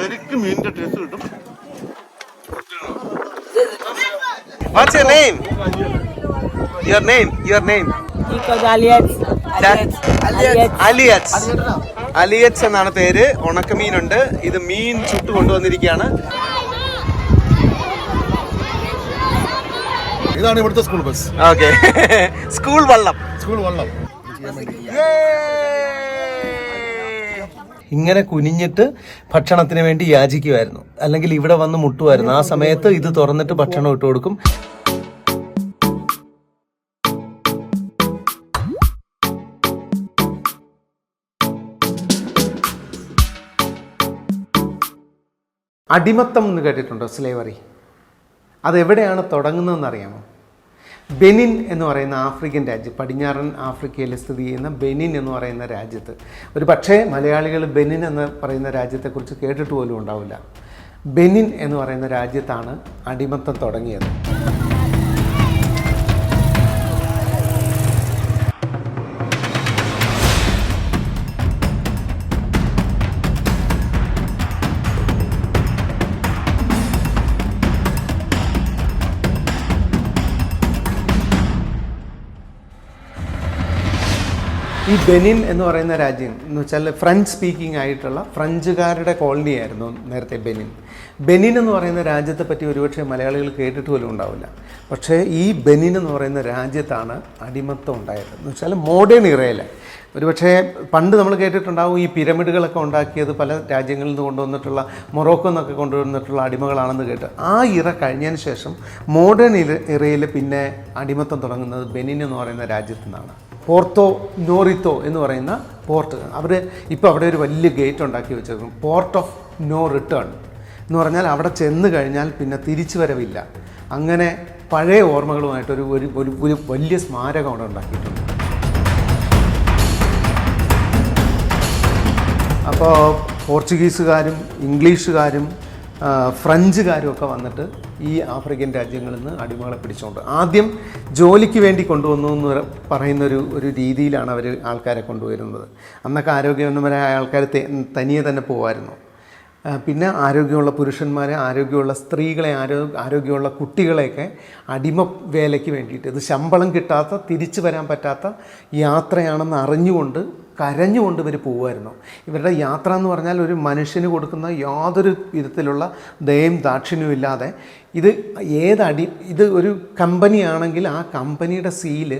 ശരിക്കും മീനിന്റെ ടേസ്റ്റ് കിട്ടും What's your name? Your name? Your name? Because. Aliats. അലിയറ്റ്സ് അലിയറ്റ്സ് എന്നാണ് പേര് ഉണക്കമീനുണ്ട് ഇത് മീൻ ചുട്ട് കൊണ്ടുവന്നിരിക്കുകയാണ് ഇതാണ് ഇവിടുത്തെ സ്കൂൾ ബസ് ഓക്കെ സ്കൂൾ വള്ളം സ്കൂൾ വള്ളം ഇങ്ങനെ കുനിഞ്ഞിട്ട് ഭക്ഷണത്തിന് വേണ്ടി യാചിക്കുമായിരുന്നു അല്ലെങ്കിൽ ഇവിടെ വന്ന് മുട്ടുമായിരുന്നു ആ സമയത്ത് ഇത് തുറന്നിട്ട് ഭക്ഷണം ഇട്ട് കൊടുക്കും. അടിമത്തം എന്ന് കേട്ടിട്ടുണ്ടോ? സ്ലേവറി. അതെവിടെയാണ് തുടങ്ങുന്നതെന്ന് അറിയാമോ ബെനിൻ എന്ന് പറയുന്ന ആഫ്രിക്കൻ രാജ്യം പടിഞ്ഞാറൻ ആഫ്രിക്കയിൽ സ്ഥിതി ചെയ്യുന്ന ബെനിൻ എന്ന് പറയുന്ന രാജ്യത്ത്. ഒരു പക്ഷേ മലയാളികൾ ബെനിൻ എന്ന് പറയുന്ന രാജ്യത്തെക്കുറിച്ച് കേട്ടിട്ട് പോലും ഉണ്ടാവില്ല. ബെനിൻ എന്ന് പറയുന്ന രാജ്യത്താണ് അടിമത്തം തുടങ്ങിയത്. ഈ ബെനിൻ എന്ന് പറയുന്ന രാജ്യം എന്ന് വെച്ചാൽ ഫ്രഞ്ച് സ്പീക്കിംഗ് ആയിട്ടുള്ള ഫ്രഞ്ചുകാരുടെ കോളനി ആയിരുന്നു നേരത്തെ ബെനിൻ. ബെനിൻ എന്ന് പറയുന്ന രാജ്യത്തെ പറ്റി ഒരുപക്ഷെ മലയാളികൾ കേട്ടിട്ട് പോലും ഉണ്ടാവില്ല. പക്ഷേ ഈ ബെനിൻ എന്ന് പറയുന്ന രാജ്യത്താണ് അടിമത്തം ഉണ്ടായത്. എന്ന് വെച്ചാൽ മോഡേൺ ഇറയിൽ ഒരുപക്ഷേ പണ്ട് നമ്മൾ കേട്ടിട്ടുണ്ടാവും ഈ പിരമിഡുകളൊക്കെ ഉണ്ടാക്കിയത് പല രാജ്യങ്ങളിൽ നിന്ന് കൊണ്ടുവന്നിട്ടുള്ള മൊറോക്കോ എന്നൊക്കെ കൊണ്ടുവന്നിട്ടുള്ള അടിമകളാണെന്ന് കേട്ട് ആ ഇറ കഴിഞ്ഞതിന് ശേഷം മോഡേൺ ഇറ ഇറയിൽ പിന്നെ അടിമത്തം തുടങ്ങുന്നത് ബെനിൻ എന്ന് പറയുന്ന രാജ്യത്തു നിന്നാണ്. പോർട്ടോ നോറിത്തോ എന്ന് പറയുന്ന പോർട്ട്. അവർ ഇപ്പോൾ അവിടെ ഒരു വലിയ ഗേറ്റ് ഉണ്ടാക്കി വെച്ചിരുന്നു പോർട്ട് ഓഫ് നോ റിട്ടേൺ. എന്ന് പറഞ്ഞാൽ അവിടെ ചെന്ന് കഴിഞ്ഞാൽ പിന്നെ തിരിച്ചു വരവില്ല. അങ്ങനെ പഴയ ഓർമ്മകളുമായിട്ടൊരു ഒരു ഒരു വലിയ സ്മാരകം അവിടെ ഉണ്ടാക്കിയിട്ടുണ്ട്. അപ്പോൾ പോർച്ചുഗീസുകാരും ഇംഗ്ലീഷുകാരും ഫ്രഞ്ചുകാരും ഒക്കെ വന്നിട്ട് ഈ ആഫ്രിക്കൻ രാജ്യങ്ങളിൽ നിന്ന് അടിമകളെ പിടിച്ചുകൊണ്ട് ആദ്യം ജോലിക്ക് വേണ്ടി കൊണ്ടുവന്നു എന്ന് പറയുന്ന പറയുന്നൊരു ഒരു രീതിയിലാണ് അവർ ആൾക്കാരെ കൊണ്ടുവരുന്നത്. അന്നൊക്കെ ആരോഗ്യവന്നവരായ ആൾക്കാർ തനിയെ തന്നെ പോകുമായിരുന്നു പിന്നെ ആരോഗ്യമുള്ള പുരുഷന്മാരെ ആരോഗ്യമുള്ള സ്ത്രീകളെ ആരോ ആരോഗ്യമുള്ള കുട്ടികളെയൊക്കെ അടിമ വേലയ്ക്ക് വേണ്ടിയിട്ട് ഇത് ശമ്പളം കിട്ടാത്ത തിരിച്ചു വരാൻ പറ്റാത്ത യാത്രയാണെന്ന് അറിഞ്ഞുകൊണ്ട് കരഞ്ഞുകൊണ്ട് ഇവർ പോകുമായിരുന്നു ഇവരുടെ യാത്ര എന്ന് പറഞ്ഞാൽ ഒരു മനുഷ്യന് കൊടുക്കുന്ന യാതൊരു വിധത്തിലുള്ള ദയം ദാക്ഷിണ്യവും ഇല്ലാതെ ഇത് ഏതടി ഇത് ഒരു കമ്പനി ആണെങ്കിൽ ആ കമ്പനിയുടെ സീൽ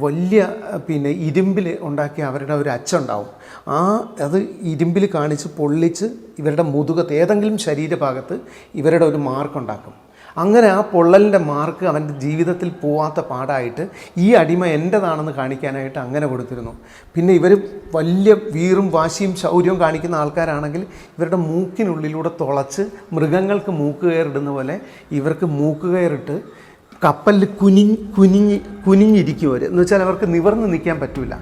വലിയ പിന്നെ ഇരുമ്പിൽ ഉണ്ടാക്കിയ അവരുടെ ഒരു അച്ചുണ്ടാവും ആ അത് ഇരുമ്പിൽ കാണിച്ച് പൊള്ളിച്ച് ഇവരുടെ മുതുകത്ത് ഏതെങ്കിലും ശരീരഭാഗത്ത് ഇവരുടെ ഒരു മാർക്കുണ്ടാക്കും അങ്ങനെ ആ പൊള്ളലിന്റെ മാർക്ക് അവന്റെ ജീവിതത്തിൽ പോവാത്ത പാടായിട്ട് ഈ അടിമ എന്റെതാണെന്ന് കാണിക്കാനായിട്ട് അങ്ങനെ കൊടുത്തിരുന്നു. പിന്നെ ഇവർ വലിയ വീറും വാശിയും ശൗര്യവും കാണിക്കുന്ന ആൾക്കാരാണെങ്കിൽ ഇവരുടെ മൂക്കിനുള്ളിലൂടെ തുളച്ച് മൃഗങ്ങൾക്ക് മൂക്ക് മൂക്കുകയറിടുന്ന പോലെ ഇവർക്ക് മൂക്ക് കയറിട്ട് കപ്പലിൽ കുനി കുനിഞ്ഞ് കുനിഞ്ഞിരിക്കും അവർ എന്ന് വെച്ചാൽ അവർക്ക് നിവർന്ന് നിൽക്കാൻ പറ്റില്ല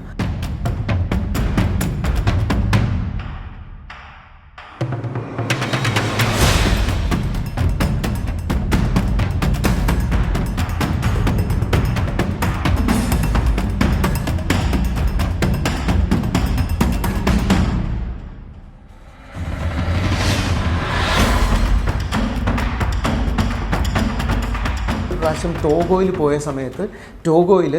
പ്രാവശ്യം ടോഗോയിൽ പോയ സമയത്ത് ടോഗോയിൽ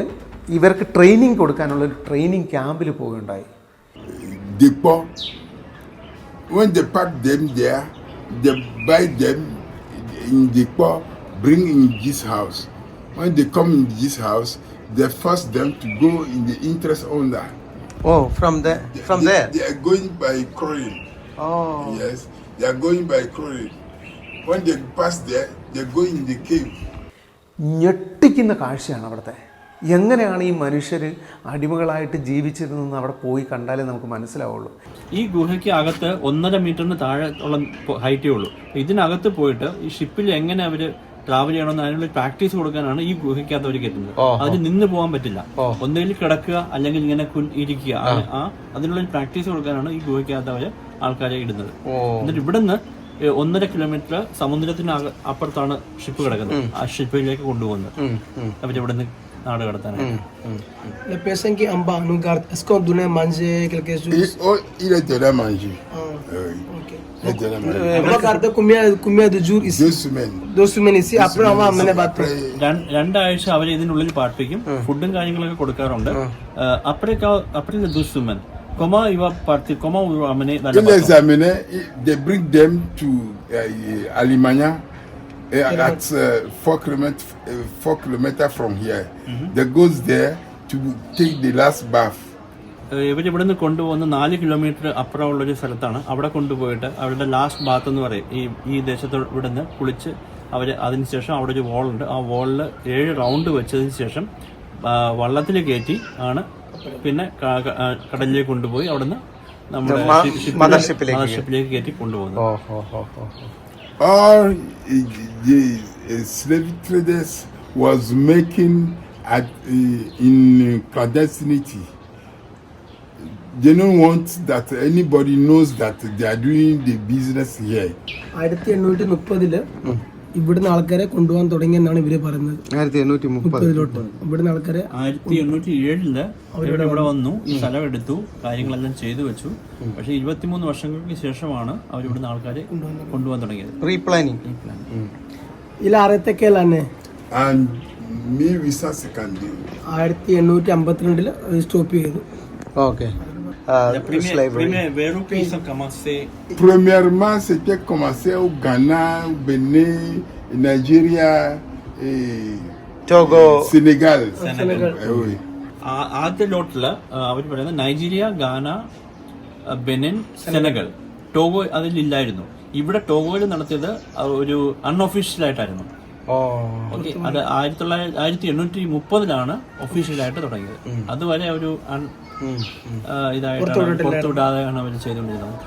ഇവർക്ക് ട്രെയിനിങ് കൊടുക്കാനുള്ള ഒരു ട്രെയിനിങ് ക്യാമ്പിൽ പോവുകയുണ്ടായി. When they pack them there, they buy them in Depo, bring in this house. When they come in this house, they force them to go in the interest owner. Oh, from the from they, there. they are going by crane. Oh. Yes, they are going by crane. When they pass there, they go in the cave. ഞെട്ടിക്കുന്ന കാഴ്ചയാണ് അവിടുത്തെ. എങ്ങനെയാണ് ഈ മനുഷ്യർ അടിമകളായിട്ട് ജീവിച്ചിരുന്നതെന്ന് അവിടെ പോയി കണ്ടാലേ നമുക്ക് മനസ്സിലാവുള്ളൂ. ഈ ഗുഹയ്ക്ക് അകത്ത് ഒന്നര മീറ്ററിന് താഴെ ഉള്ള ഹൈറ്റേ ഉള്ളൂ. ഇതിനകത്ത് പോയിട്ട് ഈ ഷിപ്പിൽ എങ്ങനെ അവർ ട്രാവൽ ചെയ്യണമെന്ന് അതിനുള്ള പ്രാക്ടീസ് കൊടുക്കാനാണ് ഈ ഗുഹയ്ക്കകത്ത് അവർ കെട്ടുന്നത് അതിന് നിന്ന് പോകാൻ പറ്റില്ല. ഒന്നുകിൽ കിടക്കുക അല്ലെങ്കിൽ ഇങ്ങനെ ഇരിക്കുക. ആ- അതിനുള്ള പ്രാക്ടീസ് കൊടുക്കാനാണ് ഈ ഗുഹയ്ക്കകത്ത് അവർ ആൾക്കാരെ ഇടുന്നത്. എന്നിട്ട് ഇവിടുന്ന് ഒന്നര കിലോമീറ്റർ സമുദ്രത്തിന് അപ്പുറത്താണ് ഷിപ്പ് കിടക്കുന്നത് ആ ഷിപ്പിലേക്ക് കൊണ്ടുപോകുന്നത് oh. Ah, bateau. Après, രണ്ട്- രണ്ടാഴ്ച അവർ ഇതിനുള്ളിൽ പാർപ്പിക്കും ഫുഡും കാര്യങ്ങളൊക്കെ കൊടുക്കാറുണ്ട് അപ്പഴേക്കാ അപ്പഴേ ദുസ്സുമൻ കൊമ ഇവ പാർട്ടി കൊമ അമ്മനെ il les amenait, il- they bring them to uh, Alimanya uh, at uh, four kilometers uh, four kilometer from here. They goes there to take the last bath. ഇവർ ഇവിടുന്ന് കൊണ്ടുപോകുന്ന നാല് കിലോമീറ്റർ അപ്പുറമുള്ള ഒരു സ്ഥലത്താണ്. അവിടെ കൊണ്ടുപോയിട്ട് അവരുടെ ലാസ്റ്റ് ബാത്ത് എന്ന് പറയും. ഈ ഈ ദേശത്ത് ഇവിടുന്ന് കുളിച്ച് അവർ അതിനുശേഷം അവിടെ ഒരു വാളുണ്ട് ആ വാളിൽ ഏഴ് റൗണ്ട് വെച്ചതിന് ശേഷം വള്ളത്തിൽ കയറ്റി ആണ് പിന്നെ ക- ക- ആ, കടലിലേക്ക് കൊണ്ടുപോയി അവിടുന്ന് നമ്മുടെ മ- ഷി- ഷിപ്പില് മദർഷിപ്പിലേക്ക് മദർഷിപ്പിലേക്ക് കയറ്റി കൊണ്ടുപോകുന്നത് ഓ ഓ ഓ ഓ ഓ. All uh, the uh, slave traders was making at uh, in clandestinity. They don't want that anybody knows that they are doing the business here. ആയിരത്തി എണ്ണൂറ്റി മുപ്പതില് ഇവിടുന്ന് ആൾക്കാരെ കൊണ്ടുപോകാൻ തുടങ്ങിയെന്നാണ് ഇവർ പറയുന്നത്. ആയിരത്തി എണ്ണൂറ്റി മുപ്പതിലോട്ട്. ഇവിടുന്ന് ആൾക്കാരെ ആയിരത്തി എണ്ണൂറ്റി ഏഴിൽ അവരിവിടെ ഇവിടെ വന്നു ഈ സ്ഥലം എടുത്തു കാര്യങ്ങളെല്ലാം ചെയ്തു വെച്ചു. പക്ഷെ ഇരുപത്തിമൂന്ന് വർഷങ്ങൾക്ക് ശേഷമാണ് അവർ ഇവിടുന്ന് ആൾക്കാരെ കൊണ്ടുപോകാൻ തുടങ്ങിയത്. പ്രീ പ്ലാനിങ് ഇതിൽ 1852. ആയിരത്തി എണ്ണൂറ്റി അമ്പത്തിരണ്ടിൽ സ്റ്റോപ്പ് ചെയ്തു. ഓക്കെ. വേറൊരു പീസ് കമസേ Premièrement, c'était commencé au Ghana, au Bénin, Nigeria et Togo Sénégal. Sénégal. Eh oui. ആദ്യ ലോട്ടിൽ അവർ പറയുന്നത് നൈജീരിയ ഗാന ബെനിൻ സെനഗൽ ടോഗോ അതിലില്ലായിരുന്നു ഇവിടെ ടോഗോയിൽ നടത്തിയത് ഒരു അൺഒഫീഷ്യൽ ആയിട്ടായിരുന്നു. ഓക്കെ അത് ആയിരത്തി തൊള്ളായിരത്തി ആയിരത്തി എണ്ണൂറ്റി മുപ്പതിലാണ് ഒഫീഷ്യലായിട്ട് തുടങ്ങിയത്. അതുവരെ ഒരു പുറത്തുവിടാതെയാണ് അവർ ചെയ്തുകൊണ്ടിരുന്നത്.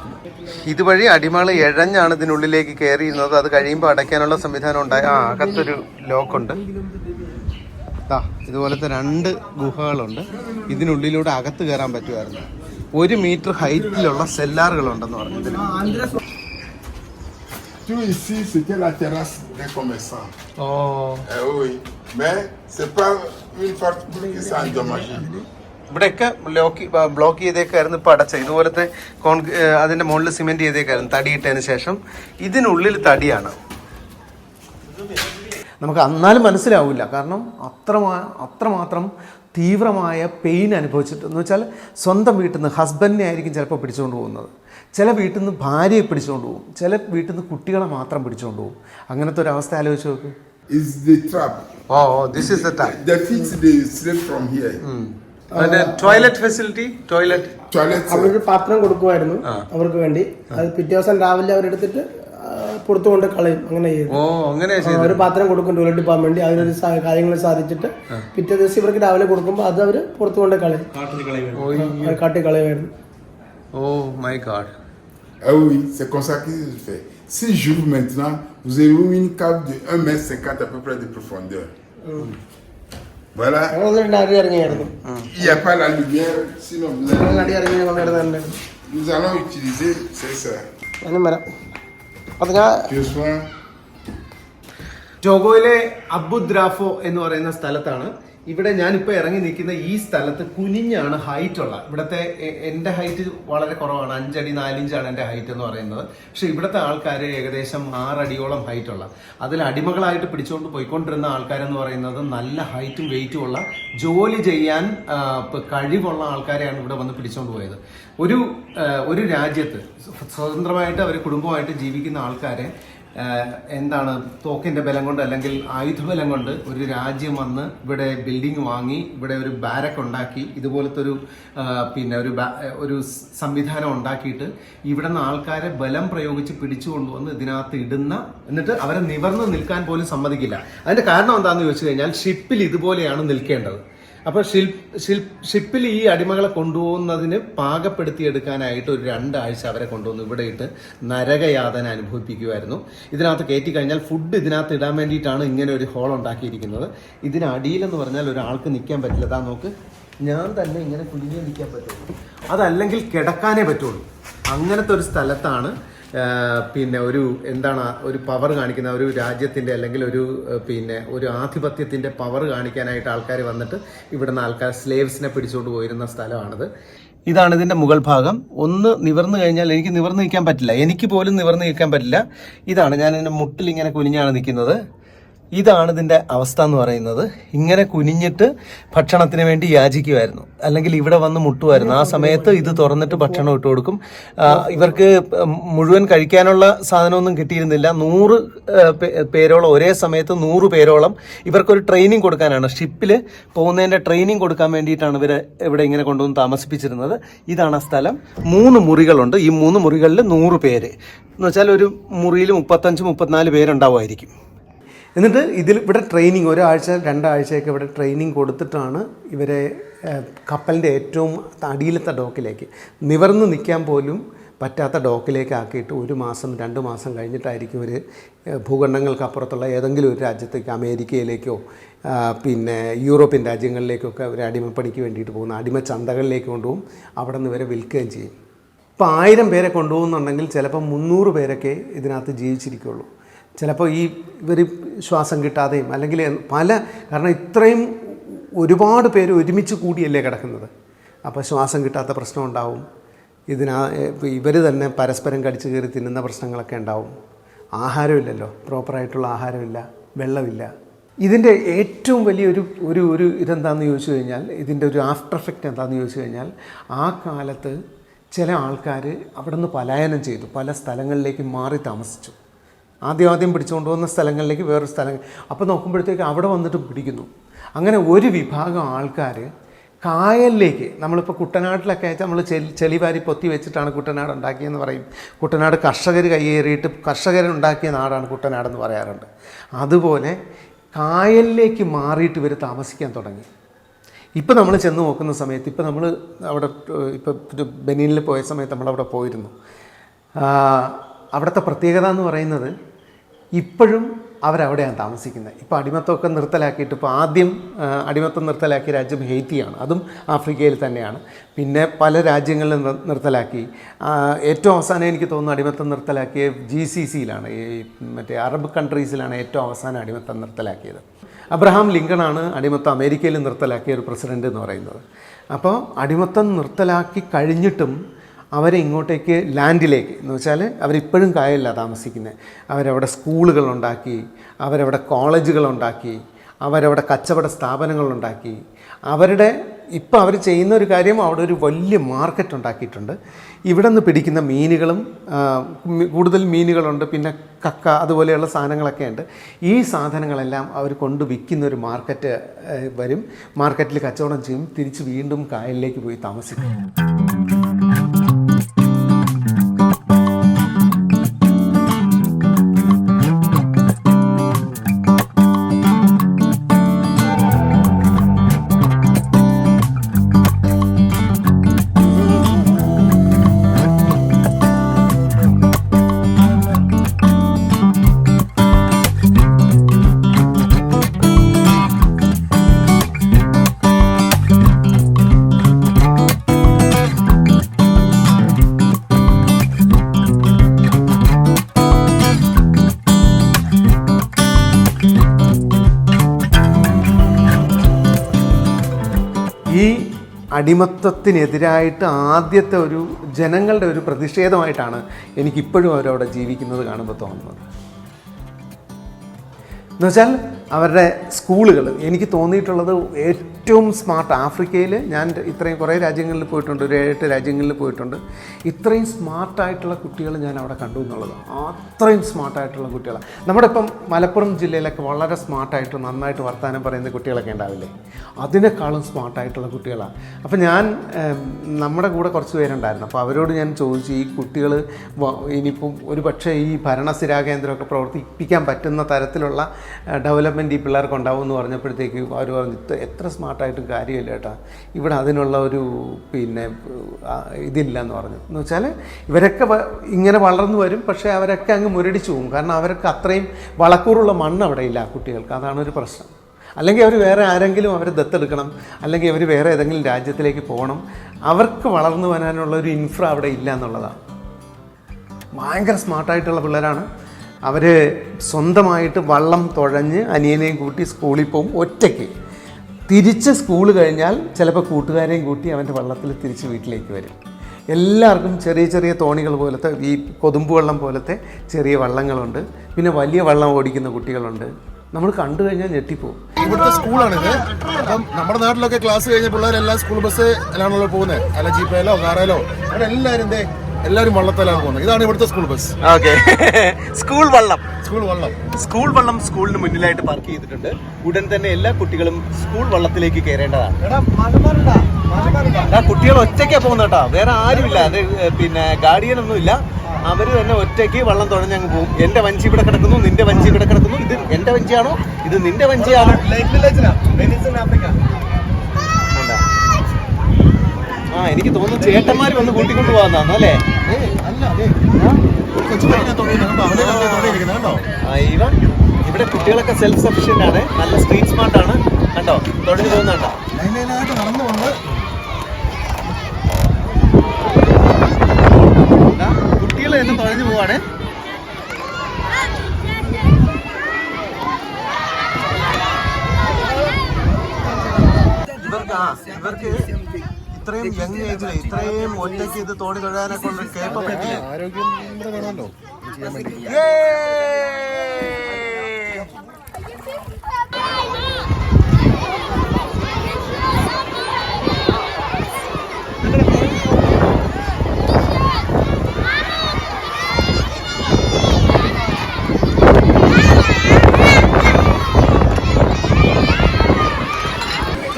ഇതുവഴി അടിമാളി എഴഞ്ഞാണ് ഇതിനുള്ളിലേക്ക് കയറിയിരുന്നത്. അത് കഴിയുമ്പോൾ അടയ്ക്കാനുള്ള സംവിധാനം ഉണ്ടായി. ആ അകത്തൊരു ലോക്കുണ്ട്. ഇതുപോലത്തെ രണ്ട് ഗുഹകളുണ്ട്. ഇതിനുള്ളിലൂടെ അകത്ത് കയറാൻ പറ്റുമായിരുന്നു. ഒരു മീറ്റർ ഹൈറ്റിലുള്ള സെല്ലാറുകളുണ്ടെന്ന് പറഞ്ഞു Tout ici, c'était la terrasse des commerçants. Oh. Eh oui. Mais c'est pas une forte pour que ça endommagé. ഇവിടെയൊക്കെ ബ്ലോക്ക് ബ്ലോക്ക് ചെയ്തേക്കായിരുന്നു ഇപ്പം അടച്ച ഇതുപോലത്തെ കോൺ അതിന്റെ മുകളിൽ സിമെന്റ് ചെയ്തേക്കായിരുന്നു തടിയിട്ടതിന് ശേഷം ഇതിനുള്ളിൽ തടിയാണ് നമുക്ക് അന്നാലും മനസ്സിലാവില്ല കാരണം അത്ര അത്രമാത്രം തീവ്രമായ പെയിൻ അനുഭവിച്ചിട്ട് എന്ന് വെച്ചാൽ സ്വന്തം വീട്ടിൽ നിന്ന് ഹസ്ബൻഡിനെ ആയിരിക്കും ചിലപ്പോൾ പിടിച്ചുകൊണ്ട് പോകുന്നത് ചില വീട്ടിൽ നിന്ന് ഭാര്യയെ പിടിച്ചുകൊണ്ട് പോകും. ചില വീട്ടിൽ നിന്ന് കുട്ടികളെ മാത്രം പിടിച്ചുകൊണ്ട് പോകും. അങ്ങനത്തെ ഒരു അവസ്ഥ ആലോചിച്ച് നോക്ക്. The trap. They the slave from here. Toilet facility toilet Toilet. അവരൊരു പാത്രം കൊടുക്കുമായിരുന്നു. അവർക്ക് വേണ്ടി. അത് പിറ്റേ ദിവസം രാവിലെ അവരെടുത്തിട്ട് പുറത്തു കളയും. അങ്ങനെ ചെയ്തു. ഒരു പാത്രം കൊടുക്കും ടോയ്ലറ്റ് പോകാൻ വേണ്ടി. അതിനൊരു കാര്യങ്ങൾ സാധിച്ചിട്ട് പിറ്റേ ദിവസം ഇവർക്ക് രാവിലെ കൊടുക്കുമ്പോൾ അത് അവർ പുറത്തുകൊണ്ട് കളയും. അത് കാട്ടി കളയുമായിരുന്നു. ഓ my god Ah oui, c'est comme ça que se fait. Si j'ouvre maintenant, vous avez une cave de 1m50 à peu près de profondeur. Voilà. ഞങ്ങൾ അടി ഇറങ്ങിയായിരുന്നു Il n'y a pas la lumière, sinon vous allez- ഞങ്ങൾ അടി ഇറങ്ങി ഞങ്ങൾ ഇടുന്നുണ്ടായിരുന്നു nous allons utiliser, c'est ça. ഞാനും വരാം അപ്പൊ ഞാൻ Je sois ടോഗോയിലെ അബുദ്രാഫോ എന്ന് പറയുന്ന സ്ഥലത്താണ് ഇവിടെ ഞാനിപ്പോൾ ഇറങ്ങി നിൽക്കുന്ന ഈ സ്ഥലത്ത് കുനിഞ്ഞാണ് ഹൈറ്റ് ഉള്ള. ഇവിടുത്തെ എന്റെ ഹൈറ്റ് വളരെ കുറവാണ്. അഞ്ചടി നാലിഞ്ചാണ് എന്റെ ഹൈറ്റ് എന്ന് പറയുന്നത്. പക്ഷെ ഇവിടുത്തെ ആൾക്കാർ ഏകദേശം ആറടിയോളം ഹൈറ്റ് ഉള്ള. അതിൽ അടിമകളായിട്ട് പിടിച്ചുകൊണ്ട് പോയിക്കൊണ്ടിരുന്ന ആൾക്കാരെന്ന് പറയുന്നത് നല്ല ഹൈറ്റും വെയിറ്റും ഉള്ള ജോലി ചെയ്യാൻ കഴിവുള്ള ആൾക്കാരെയാണ് ഇവിടെ വന്ന് പിടിച്ചുകൊണ്ട് പോയത്. ഒരു ഒരു രാജ്യത്ത് സ്വതന്ത്രമായിട്ട് അവർ കുടുംബമായിട്ട് ജീവിക്കുന്ന ആൾക്കാരെ എന്താണ് തോക്കിന്റെ ബലം കൊണ്ട് അല്ലെങ്കിൽ ആയുധബലം കൊണ്ട് ഒരു രാജ്യം വന്ന് ഇവിടെ ബിൽഡിംഗ് വാങ്ങി ഇവിടെ ഒരു ബാരക്ക് ഉണ്ടാക്കി ഇതുപോലത്തെ ഒരു പിന്നെ ഒരു ഒരു സംവിധാനം ഉണ്ടാക്കിയിട്ട് ഇവിടെ നിന്ന് ആൾക്കാരെ ബലം പ്രയോഗിച്ച് പിടിച്ചു കൊണ്ടുവന്ന് ഇതിനകത്ത് ഇടുന്ന എന്നിട്ട് അവരെ നിവർന്ന് നിൽക്കാൻ പോലും സമ്മതിക്കില്ല. അതിന്റെ കാരണം എന്താണെന്ന് ചോദിച്ചു കഴിഞ്ഞാൽ ഷിപ്പിൽ ഇതുപോലെയാണ് നിൽക്കേണ്ടത്. അപ്പൊ ഷിൽപ് ഷിൽപ് ഷിപ്പിൽ ഈ അടിമകളെ കൊണ്ടുപോകുന്നതിന് പാകപ്പെടുത്തിയെടുക്കാനായിട്ട് ഒരു രണ്ടാഴ്ച അവരെ കൊണ്ടുവന്നു. ഇവിടെ ഇട്ട് നരകയാതന അനുഭവിപ്പിക്കുമായിരുന്നു ഇതിനകത്ത് കയറ്റി കഴിഞ്ഞാൽ ഫുഡ് ഇതിനകത്ത് ഇടാൻ വേണ്ടിയിട്ടാണ് ഇങ്ങനെ ഒരു ഹോൾ ഉണ്ടാക്കിയിരിക്കുന്നത്. ഇതിന് അടിയിലെന്ന് പറഞ്ഞാൽ ഒരാൾക്ക് നിൽക്കാൻ പറ്റില്ല. അതാ നോക്ക് ഞാൻ തന്നെ ഇങ്ങനെ കുനിഞ്ഞേ നിൽക്കാൻ പറ്റുള്ളൂ. അതല്ലെങ്കിൽ കിടക്കാനേ പറ്റുള്ളൂ. അങ്ങനത്തെ ഒരു സ്ഥലത്താണ് പിന്നെ ഒരു എന്താണ് ഒരു പവർ കാണിക്കുന്ന ഒരു രാജ്യത്തിന്റെ അല്ലെങ്കിൽ ഒരു പിന്നെ ഒരു ആധിപത്യത്തിന്റെ പവർ കാണിക്കാനായിട്ട് ആൾക്കാർ വന്നിട്ട് ഇവിടുന്ന് ആൾക്കാർ സ്ലേവ്സിനെ പിടിച്ചുകൊണ്ട് പോയിരുന്ന സ്ഥലമാണിത്. ഇതാണ് ഇതിന്റെ മുകൾ ഭാഗം. ഒന്ന് നിവർന്നു കഴിഞ്ഞാൽ എനിക്ക് നിവർന്നു നിൽക്കാൻ പറ്റില്ല. എനിക്ക് പോലും നിവർന്നു നിൽക്കാൻ പറ്റില്ല. ഇതാണ് ഞാൻ എന്റെ മുട്ടിൽ ഇങ്ങനെ കുനിഞ്ഞാണ് നിൽക്കുന്നത്. ഇതാണ് ഇതിന്റെ അവസ്ഥ എന്ന് പറയുന്നത്. ഇങ്ങനെ കുനിഞ്ഞിട്ട് ഭക്ഷണത്തിന് വേണ്ടി യാചിക്കുമായിരുന്നു അല്ലെങ്കിൽ ഇവിടെ വന്ന് മുട്ടുമായിരുന്നു ആ സമയത്ത് ഇത് തുറന്നിട്ട് ഭക്ഷണം ഇട്ട് കൊടുക്കും. ഇവർക്ക് മുഴുവൻ കഴിക്കാനുള്ള സാധനമൊന്നും കിട്ടിയിരുന്നില്ല. നൂറ് പേരോളം ഒരേ സമയത്ത് നൂറ് പേരോളം ഇവർക്കൊരു ട്രെയിനിങ് കൊടുക്കാനാണ്. ഷിപ്പിൽ പോകുന്നതിന്റെ ട്രെയിനിങ് കൊടുക്കാൻ വേണ്ടിയിട്ടാണ് ഇവരെ ഇവിടെ ഇങ്ങനെ കൊണ്ടുവന്ന് താമസിപ്പിച്ചിരുന്നത്. ഇതാണ് ആ സ്ഥലം. മൂന്ന് മുറികളുണ്ട്. ഈ മൂന്ന് മുറികളിൽ നൂറ് പേര്. എന്ന് വെച്ചാൽ ഒരു മുറിയിൽ മുപ്പത്തഞ്ച് മുപ്പത്തിനാല് പേരുണ്ടാവുമായിരിക്കും. എന്നിട്ട് ഇതിൽ ഇവിടെ ട്രെയിനിങ് ഒരാഴ്ച രണ്ടാഴ്ചയൊക്കെ ഇവിടെ ട്രെയിനിങ് കൊടുത്തിട്ടാണ് ഇവരെ കപ്പലിന്റെ ഏറ്റവും അടിയിലത്തെ ഡോക്കിലേക്ക് നിവർന്ന് നിൽക്കാൻ പോലും പറ്റാത്ത ഡോക്കിലേക്ക് ആക്കിയിട്ട് ഒരു മാസം രണ്ട് മാസം കഴിഞ്ഞിട്ടായിരിക്കും ഒരു ഭൂഖണ്ഡങ്ങൾക്ക് അപ്പുറത്തുള്ള ഏതെങ്കിലും ഒരു രാജ്യത്തേക്ക് അമേരിക്കയിലേക്കോ പിന്നെ യൂറോപ്യൻ രാജ്യങ്ങളിലേക്കൊക്കെ അവർ അടിമപ്പണിക്ക് വേണ്ടിയിട്ട് പോകുന്ന അടിമ ചന്തകളിലേക്ക് കൊണ്ടുപോകും അവിടെ നിന്ന് ഇവരെ വിൽക്കുകയും ചെയ്യും. ഇപ്പോൾ ആയിരം പേരെ കൊണ്ടുപോകുന്നുണ്ടെങ്കിൽ ചിലപ്പോൾ മുന്നൂറ് പേരൊക്കെ ഇതിനകത്ത് ജീവിച്ചിരിക്കുള്ളൂ. ചിലപ്പോൾ ഈ ഇവർ ശ്വാസം കിട്ടാതെയും അല്ലെങ്കിൽ പല കാരണം ഇത്രയും ഒരുപാട് പേര് ഒരുമിച്ച് കൂടിയല്ലേ കിടക്കുന്നത്. അപ്പോൾ ശ്വാസം കിട്ടാത്ത പ്രശ്നം ഉണ്ടാവും. ഇതിനാ ഇവർ തന്നെ പരസ്പരം കടിച്ചു കയറി തിന്നുന്ന പ്രശ്നങ്ങളൊക്കെ ഉണ്ടാവും. ആഹാരമില്ലല്ലോ. പ്രോപ്പറായിട്ടുള്ള ആഹാരമില്ല. വെള്ളമില്ല. ഇതിന്റെ ഏറ്റവും വലിയൊരു ഒരു ഒരു ഇതെന്താണെന്ന് ചോദിച്ചു കഴിഞ്ഞാൽ ഇതിന്റെ ഒരു ആഫ്റ്റർ എഫക്റ്റ് എന്താണെന്ന് ചോദിച്ചു കഴിഞ്ഞാൽ ആ കാലത്ത് ചില ആൾക്കാർ അവിടെ നിന്ന് പലായനം ചെയ്തു. പല സ്ഥലങ്ങളിലേക്ക് മാറി താമസിച്ചു. ആദ്യം ആദ്യം പിടിച്ചുകൊണ്ട് പോകുന്ന സ്ഥലങ്ങളിലേക്ക് വേറൊരു സ്ഥലം. അപ്പോൾ നോക്കുമ്പോഴത്തേക്ക് അവിടെ വന്നിട്ട് പിടിക്കുന്നു. അങ്ങനെ ഒരു വിഭാഗം ആൾക്കാർ കായലിലേക്ക് നമ്മളിപ്പോൾ കുട്ടനാട്ടിലൊക്കെ ആയിട്ട് നമ്മൾ ചെളി ചെളിവാരി പൊത്തി വെച്ചിട്ടാണ് കുട്ടനാട് ഉണ്ടാക്കിയെന്ന് പറയും. കുട്ടനാട് കർഷകർ കയ്യേറിയിട്ട് കർഷകരുണ്ടാക്കിയ നാടാണ് കുട്ടനാടെന്ന് പറയാറുണ്ട്. അതുപോലെ കായലിലേക്ക് മാറിയിട്ട് ഇവർ താമസിക്കാൻ തുടങ്ങി. ഇപ്പം നമ്മൾ ചെന്ന് നോക്കുന്ന സമയത്ത് ഇപ്പം നമ്മൾ അവിടെ ഇപ്പം ബനീനിൽ പോയ സമയത്ത് നമ്മളവിടെ പോയിരുന്നു. അവിടുത്തെ പ്രത്യേകത എന്ന് പറയുന്നത് ഇപ്പോഴും അവരവിടെയാണ് താമസിക്കുന്നത്. ഇപ്പോൾ അടിമത്തമൊക്കെ നിർത്തലാക്കിയിട്ട് ഇപ്പോൾ ആദ്യം അടിമത്തം നിർത്തലാക്കിയ രാജ്യം ഹെയ്ത്തിയാണ് അതും ആഫ്രിക്കയിൽ തന്നെയാണ്. പിന്നെ പല രാജ്യങ്ങളിലും നിർ- നിർത്തലാക്കി. ഏറ്റവും അവസാനം എനിക്ക് തോന്നുന്നു അടിമത്തം നിർത്തലാക്കിയ ജി സി സിയിലാണ് ഈ മറ്റേ അറബ് കൺട്രീസിലാണ് ഏറ്റവും അവസാനം അടിമത്തം നിർത്തലാക്കിയത്. അബ്രഹാം ലിങ്കണാണ് അടിമത്തം അമേരിക്കയിൽ നിർത്തലാക്കിയ ഒരു പ്രസിഡന്റ് എന്ന് പറയുന്നത്. അപ്പോൾ അടിമത്തം നിർത്തലാക്കി കഴിഞ്ഞിട്ടും അവരെ ഇങ്ങോട്ടേക്ക് ലാൻഡിലേക്ക് എന്ന് വെച്ചാൽ അവരിപ്പോഴും കായലിലാണ് താമസിക്കുന്നത് അവരവിടെ സ്കൂളുകളുണ്ടാക്കി അവരവിടെ കോളേജുകളുണ്ടാക്കി അവരവിടെ കച്ചവട സ്ഥാപനങ്ങളുണ്ടാക്കി. അവരുടെ ഇപ്പോൾ അവർ ചെയ്യുന്ന ഒരു കാര്യം അവിടെ ഒരു വലിയ മാർക്കറ്റ് ഉണ്ടാക്കിയിട്ടുണ്ട്. ഇവിടെ നിന്ന് പിടിക്കുന്ന മീനുകളും കൂടുതൽ മീനുകളുണ്ട്. പിന്നെ കക്ക അതുപോലെയുള്ള സാധനങ്ങളൊക്കെ ഉണ്ട്. ഈ സാധനങ്ങളെല്ലാം അവർ കൊണ്ട് വിൽക്കുന്ന ഒരു മാർക്കറ്റ് വരും. മാർക്കറ്റിൽ കച്ചവടം ചെയ്യും. തിരിച്ച് വീണ്ടും കായലിലേക്ക് പോയി താമസിക്കും. അടിമത്തത്തിനെതിരായിട്ട് ആദ്യത്തെ ഒരു ജനങ്ങളുടെ ഒരു പ്രതിഷേധമായിട്ടാണ് എനിക്കിപ്പോഴും അവരവിടെ ജീവിക്കുന്നത് കാണുമ്പോൾ തോന്നുന്നത്. എന്നുവെച്ചാൽ അവരുടെ സ്കൂളുകൾ. എനിക്ക് തോന്നിയിട്ടുള്ളത് ഏറ്റവും സ്മാർട്ട് ആഫ്രിക്കയിൽ ഞാൻ ഇത്രയും കുറേ രാജ്യങ്ങളിൽ പോയിട്ടുണ്ട് ഒരു ഏഴെട്ട് രാജ്യങ്ങളിൽ പോയിട്ടുണ്ട്. ഇത്രയും സ്മാർട്ടായിട്ടുള്ള കുട്ടികൾ ഞാൻ അവിടെ കണ്ടു എന്നുള്ളത്. അത്രയും സ്മാർട്ടായിട്ടുള്ള കുട്ടികളാണ് നമ്മുടെ ഇപ്പം മലപ്പുറം ജില്ലയിലൊക്കെ വളരെ സ്മാർട്ടായിട്ട് നന്നായിട്ട് വർത്തമാനം പറയുന്ന കുട്ടികളൊക്കെ ഉണ്ടാവില്ലേ? അതിനേക്കാളും സ്മാർട്ടായിട്ടുള്ള കുട്ടികളാണ് അപ്പോൾ ഞാൻ നമ്മുടെ കൂടെ കുറച്ച് പേരുണ്ടായിരുന്നു. അപ്പോൾ അവരോട് ഞാൻ ചോദിച്ചു ഈ കുട്ടികൾ ഇനിയിപ്പം ഒരു പക്ഷേ ഈ ഭരണ സ്ഥിരാകേന്ദ്രമൊക്കെ പ്രവർത്തിപ്പിക്കാൻ പറ്റുന്ന തരത്തിലുള്ള ഡെവലപ്മെന്റ് ഈ പിള്ളേർക്ക് ഉണ്ടാവും എന്ന് പറഞ്ഞപ്പോഴത്തേക്ക് അവർ പറഞ്ഞു എത്ര സ്മാർട്ടായിട്ടും കാര്യമില്ല കേട്ടോ ഇവിടെ അതിനുള്ള ഒരു പിന്നെ ഇതില്ല എന്ന് പറഞ്ഞു. എന്ന് വെച്ചാൽ ഇവരൊക്കെ ഇങ്ങനെ വളർന്നു വരും പക്ഷേ അവരൊക്കെ അങ്ങ് മുരടിച്ചു പോകും. കാരണം അവരൊക്കെ അത്രയും വളക്കൂറുള്ള മണ്ണ് അവിടെ ഇല്ല ആ കുട്ടികൾക്ക്. അതാണ് ഒരു പ്രശ്നം. അല്ലെങ്കിൽ അവർ വേറെ ആരെങ്കിലും അവരെ ദത്തെടുക്കണം അല്ലെങ്കിൽ അവർ വേറെ ഏതെങ്കിലും രാജ്യത്തിലേക്ക് പോകണം. അവർക്ക് വളർന്നു വരാനുള്ള ഒരു ഇൻഫ്ര അവിടെ ഇല്ല എന്നുള്ളതാണ്. ഭയങ്കര സ്മാർട്ടായിട്ടുള്ള പിള്ളേരാണ്. അവർ സ്വന്തമായിട്ട് വള്ളം തുഴഞ്ഞ് അനിയനെയും കൂട്ടി സ്കൂളിൽ പോകും ഒറ്റയ്ക്ക്. തിരിച്ച് സ്കൂൾ കഴിഞ്ഞാൽ ചിലപ്പോൾ കൂട്ടുകാരെയും കൂട്ടി അവന്റെ വള്ളത്തിൽ തിരിച്ച് വീട്ടിലേക്ക് വരും. എല്ലാവർക്കും ചെറിയ ചെറിയ തോണികൾ പോലത്തെ ഈ കൊതുമ്പ് വള്ളം പോലത്തെ ചെറിയ വള്ളങ്ങളുണ്ട്. പിന്നെ വലിയ വള്ളം ഓടിക്കുന്ന കുട്ടികളുണ്ട്. നമ്മൾ കണ്ടു കഴിഞ്ഞാൽ ഞെട്ടിപ്പോവും. ഇവിടുത്തെ സ്കൂളാണിത് അപ്പം നമ്മുടെ നാട്ടിലൊക്കെ ക്ലാസ് കഴിഞ്ഞ പിള്ളേരെല്ലാം സ്കൂൾ ബസ് എല്ലാം പോകുന്നത്. അല്ല ജീപ്പയിലോ കാറേലോ. അവിടെ എല്ലാവരും എന്തേ എല്ലാവരും വള്ളത്തിലാണ് പോകുന്നത്. ഇതാണ് ഇവിടുത്തെ സ്കൂൾ ബസ് ഓക്കെ സ്കൂൾ വള്ളം. സ്കൂൾ വള്ളം. സ്കൂൾ വള്ളം സ്കൂളിന് മുന്നിലായിട്ട് പാർക്ക് ചെയ്തിട്ടുണ്ട്. ഉടൻ തന്നെ എല്ലാ കുട്ടികളും സ്കൂൾ വള്ളത്തിലേക്ക് കയറേണ്ടതാണ്. കുട്ടികൾ ഒറ്റയ്ക്കാ പോകുന്ന കേട്ടോ. വേറെ ആരുമില്ല. അത് പിന്നെ ഗാർഡിയൻ ഒന്നുമില്ല അവർ തന്നെ ഒറ്റയ്ക്ക് വള്ളം തുഴഞ്ഞ് അങ്ങ് പോകും. എന്റെ വഞ്ചി ഇവിടെ കിടക്കുന്നു നിന്റെ വഞ്ചി ഇവിടെ കിടക്കുന്നു. ഇത് എന്റെ വഞ്ചിയാണോ? ഇത് നിന്റെ വഞ്ചിയാണോ? ആ എനിക്ക് തോന്നുന്നു ചേട്ടന്മാര് വന്ന് കൂട്ടിക്കൊണ്ട് പോകാന്നാണ് അല്ലേ? ഇവ ഇവിടെ കുട്ടികളൊക്കെ സെൽഫ് സഫീഷ്യന്റ് ആണ് നല്ല സ്ട്രീറ്റ് സ്മാർട്ട് ആണ്. കണ്ടോ? തൊഴിൽ പോകുന്നുണ്ടോ നടന്നു വന്ന് കുട്ടികൾ തന്നെ തുഴഞ്ഞു പോവാണ്. ഇവർക്ക് ആ ഇവർക്ക് ഇത്രയും യങ് ഏജിൽ ഇത്രയും ഒറ്റയ്ക്ക് ഇത് തോണി തൊഴാനൊക്കെ ഉള്ള കേപ്പബിലിറ്റി ആരോഗ്യം വേണമല്ലോ. ചെയ്യാൻ വേണ്ടി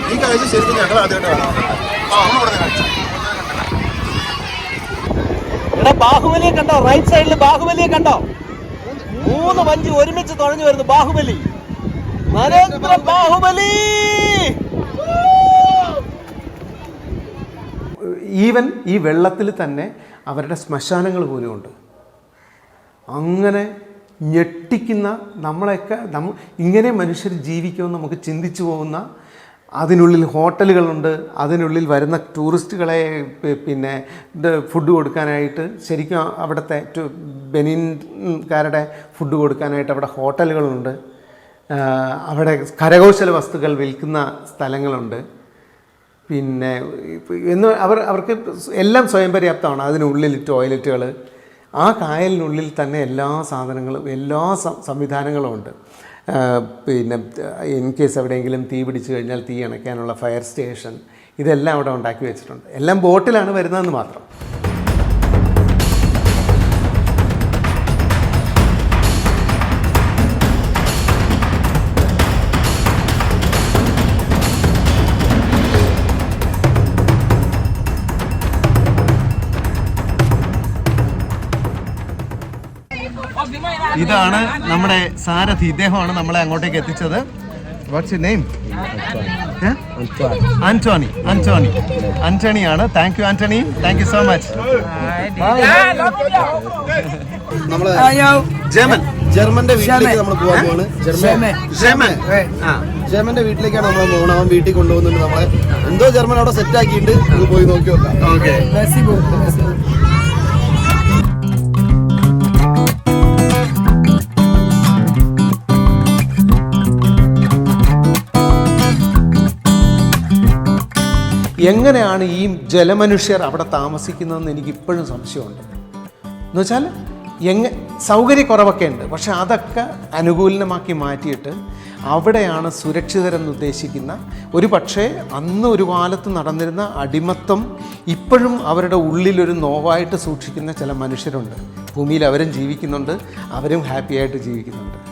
ഈ കാഴ്ച ശരിക്കും ഞങ്ങൾ ആദ്യമായിട്ട് കാണാം ആ നമ്മളിവിടെ കാഴ്ച എടാ ബാഹുബലിയെ കണ്ടോ? റൈറ്റ് സൈഡിൽ ബാഹുബലിയെ കണ്ടോ? മൂന്ന് വഞ്ചി ഒരുമിച്ച് തുഴഞ്ഞു വരുന്നു ബാഹുബലി. നരേന്ദ്ര ബാഹുബലി! ഈവൻ ഈ വെള്ളത്തിൽ തന്നെ അവരുടെ ശ്മശാനങ്ങൾ പോലും ഉണ്ട്. അങ്ങനെ ഞെട്ടിക്കുന്ന നമ്മളെയൊക്കെ നമ്മ ഇങ്ങനെ മനുഷ്യർ ജീവിക്കുമെന്ന് നമുക്ക് ചിന്തിച്ചു പോകുന്ന അതിനുള്ളിൽ ഹോട്ടലുകളുണ്ട് അതിനുള്ളിൽ വരുന്ന ടൂറിസ്റ്റുകളെ പിന്നെ ഫുഡ് കൊടുക്കാനായിട്ട് ശരിക്കും അവിടുത്തെ ബെനിൻകാരുടെ ഫുഡ് കൊടുക്കാനായിട്ട് അവിടെ ഹോട്ടലുകളുണ്ട്. അവിടെ കരകൗശല വസ്തുക്കൾ വിൽക്കുന്ന സ്ഥലങ്ങളുണ്ട്. പിന്നെ എന്ന് അവർ അവർക്ക് എല്ലാം സ്വയം പര്യാപ്തമാണ്. അതിനുള്ളിൽ ടോയ്ലറ്റുകൾ. ആ കായലിനുള്ളിൽ തന്നെ എല്ലാ സാധനങ്ങളും എല്ലാ സംവിധാനങ്ങളും ഉണ്ട്. പിന്നെ ഇൻ കേസ് എവിടെയെങ്കിലും തീ പിടിച്ചു കഴിഞ്ഞാൽ തീ അണയ്ക്കാനുള്ള ഫയർ സ്റ്റേഷൻ ഇതെല്ലാം അവിടെ ഉണ്ടാക്കി വെച്ചിട്ടുണ്ട്. എല്ലാം ബോട്ടിലാണ് വരുന്നതെന്ന് മാത്രം. ഇതാണ് നമ്മുടെ സാരഥി. ഇദ്ദേഹമാണ് നമ്മളെ അങ്ങോട്ടേക്ക് എത്തിച്ചത്. What's you name Antony. Antony. ആണ് thank you Antony. Thank you so much നമ്മൾ ജർമ്മൻ ജർമ്മന്റെ വീട്ടിലേക്ക് നമ്മൾ പോകാൻ പോവാണ്. ജർമ്മൻ. ജർമ്മൻ ആ. ജർമ്മന്റെ വീട്ടിലേക്കാണ് നമ്മൾ പോകണം അവൻ വീട്ടിൽ കൊണ്ടുപോകുന്നുണ്ട് നമ്മളെ. എന്തോ ജർമ്മൻ അവിടെ സെറ്റ് ആക്കിയിട്ട് പോയി നോക്കി നോക്കാം. ഓക്കെ എങ്ങനെയാണ് ഈ ജലമനുഷ്യർ അവിടെ താമസിക്കുന്നതെന്ന് എനിക്ക് ഇപ്പോഴും സംശയമുണ്ട്. എന്ന് വെച്ചാൽ എങ്ങ സൗകര്യക്കുറവൊക്കെ ഉണ്ട്. പക്ഷെ അതൊക്കെ അനുകൂലമാക്കി മാറ്റിയിട്ട് അവിടെയാണ് സുരക്ഷിതരെന്ന് ഉദ്ദേശിക്കുന്ന ഒരു പക്ഷേ അന്ന് ഒരു കാലത്ത് നടന്നിരുന്ന അടിമത്തം ഇപ്പോഴും അവരുടെ ഉള്ളിലൊരു നോവായിട്ട് സൂക്ഷിക്കുന്ന ചില മനുഷ്യരുണ്ട്. ഭൂമിയിൽ അവരും ജീവിക്കുന്നുണ്ട് അവരും ഹാപ്പിയായിട്ട് ജീവിക്കുന്നുണ്ട്.